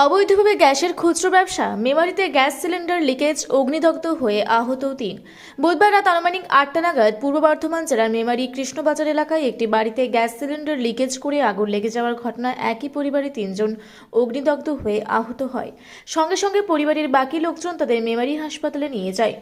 অবৈধভাবে গ্যাসের খুচরো ব্যবসা, মেমারিতে গ্যাস সিলিন্ডার লিকেজ, অগ্নিদগ্ধ হয়ে আহত তিন। বুধবার রাত আনুমানিক আটটা নাগাদ পূর্ব বর্ধমান জেলার মেমারি কৃষ্ণবাজার এলাকায় একটি বাড়িতে গ্যাস সিলিন্ডার লিকেজ করে আগুন লেগে যাওয়ার ঘটনা একই পরিবারে তিনজন অগ্নিদগ্ধ হয়ে আহত হয়। সঙ্গে সঙ্গে পরিবারের বাকি লোকজন তাদের মেমারি হাসপাতালে নিয়ে যায়।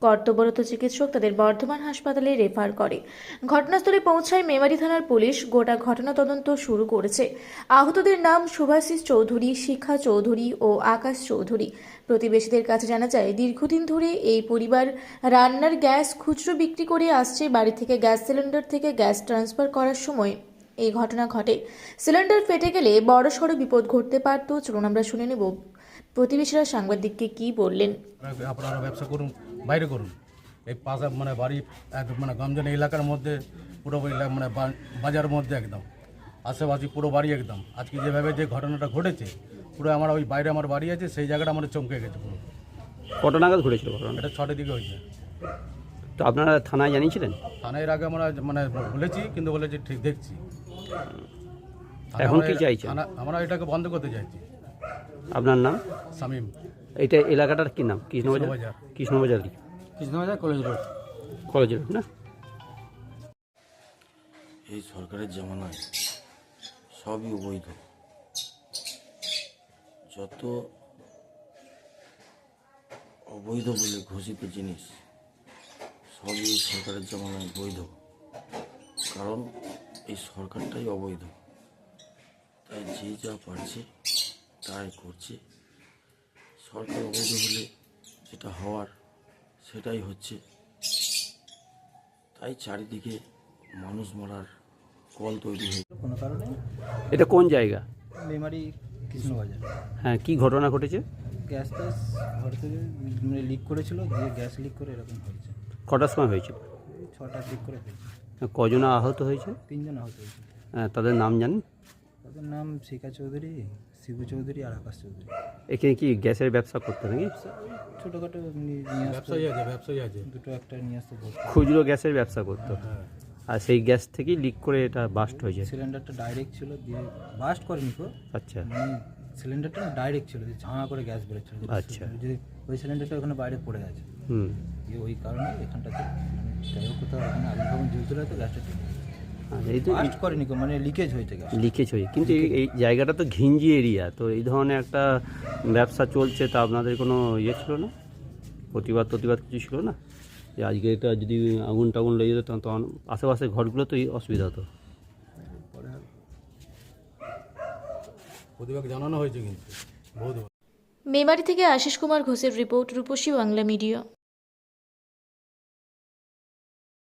কর্তব্যরত চিকিৎসক তাদের বর্ধমান হাসপাতালে রেফার করে। ঘটনাস্থলে পৌঁছায় মেমারি থানার পুলিশ। গোটা ঘটনা তদন্ত শুরু করেছে। আহতদের নাম শুভাশিস চৌধুরী, শিখা চৌধুরী ও আকাশ চৌধুরী। প্রতিবেশীদের কাছে জানা যায়, দীর্ঘদিন ধরে এই পরিবার রান্নার গ্যাস, খুচরো বিক্রি করে আসছে। বাড়ি থেকে গ্যাস সিলিন্ডার থেকে গ্যাস ট্রান্সফার করার সময় এই ঘটনা ঘটে। সিলিন্ডার ফেটে গেলে বড়সড় বিপদ ঘটতে পারত। চলুন আমরা শুনে নেব। প্রতিবেশীরা সাংবাদিককে কি বললেন? বাইরে করুন। এই পাশে মানে বাড়ি মানে গমজনী এলাকার মধ্যে পুরো মানে বাজার মধ্যে একদম। আশেপাশে পুরো বাড়ি একদম। আজকে যেভাবে যে ঘটনাটা ঘটেছে পুরো আমার ওই বাইরে আমার বাড়ি আছে সেই জায়গাটা আমার চমকে গেছে পুরো। কত নাগাদ ঘটেছিল এটা ছটের দিকে হয়েছে। তো আপনারা থানায় জানিয়েছিলেন? থানায় এর আগে আমরা মানে বলেছি কিন্তু বলেছি ঠিক দেখছি। এখন আমরা কি চাইছেন? আমরা এটাকে বন্ধ করতে চাইছি। আপনার নাম? শামীম। এইটা এলাকাটার কি নাম? কৃষ্ণবাজার? কৃষ্ণবাজার। কৃষ্ণবাজার কি? Krishnabazar college road. কলেজের না? এই সরকারের জামানায় সবই অবৈধ। যত অবৈধ বলে ঘোষিত জিনিস সবই এই সরকারের জামানায় বৈধ। কারণ এই সরকারটাই অবৈধ। তাই যে যা পারছে তাই করছে। সরকার অবৈধ হলে যেটা হওয়ার সেটাই হচ্ছে। তাই চারিদিকে মানুষ মরার কল তৈরি হয়েছে কোনো কারণে? এটা কোন জায়গা? মেমারি কৃষ্ণবাজার। হ্যাঁ কি ঘটনা ঘটেছে? গ্যাস ট্যাস ঘর থেকে মানে লিক করেছিল দিয়ে গ্যাস লিক করে এরকম হয়েছে। কটার সময় হয়েছিল ছটার দিক করে হয়েছে। কজন আহত হয়েছে? তিনজন আহত হয়েছে। হ্যাঁ, তাদের নাম জানেন? তাদের নাম শিখা চৌধুরী শিবু চৌধুরী আর আকাশ চৌধুরী। এখানে কি গ্যাসের ব্যবসা করতে নাকি? ছোটোখাটো নিয়ে আসতো ব্যবসায়ী আছে ব্যবসায়ী আছে। দুটো একটা নিয়ে আসতো খুচরো গ্যাসের ব্যবসা করতো। হ্যাঁ আর সেই গ্যাস থেকেই লিক করে এটা বাস্ট হয়ে যায়। সিলিন্ডারটা ডাইরেক্ট ছিল দিয়ে বাস্ট করেনি তো। আচ্ছা। মানে সিলিন্ডারটা ডাইরেক্ট ছিল দিয়ে ঝাঁ করে গ্যাস বেরোচ্ছিল। আচ্ছা। যে ওই সিলিন্ডারটা ওখানে বাইরে পড়ে আছে হুম। দিয়ে ওই কারণে এখানটাতে মানে যাই হোক কোথাও ওখানে আগুন ফাগুন জ্বলছিল তো গ্যাসটা এই তো বাস্ট করেনি মানে লিকেজ হয়েছে লিকেজ হয়ে কিন্তু এই- এই জায়গাটা তো ঘিঞ্জি এরিয়া তো এই ধরনের একটা ব্যবসা চলছে তা আপনাদের কোনো ইয়ে ছিল না? প্রতিবাদ প্রতিবাদ কিছু ছিল না? যে আজকে এটা যদি আগুন টাগুন লেগে যেত তখন আশেপাশে ঘরগুলো তো অসুবিধা হতো। প্রতিভাগ জানানো হয়েছে কিন্তু মেমারি থেকে আশিস কুমার ঘোষের রিপোর্ট রূপসী বাংলা মিডিয়া।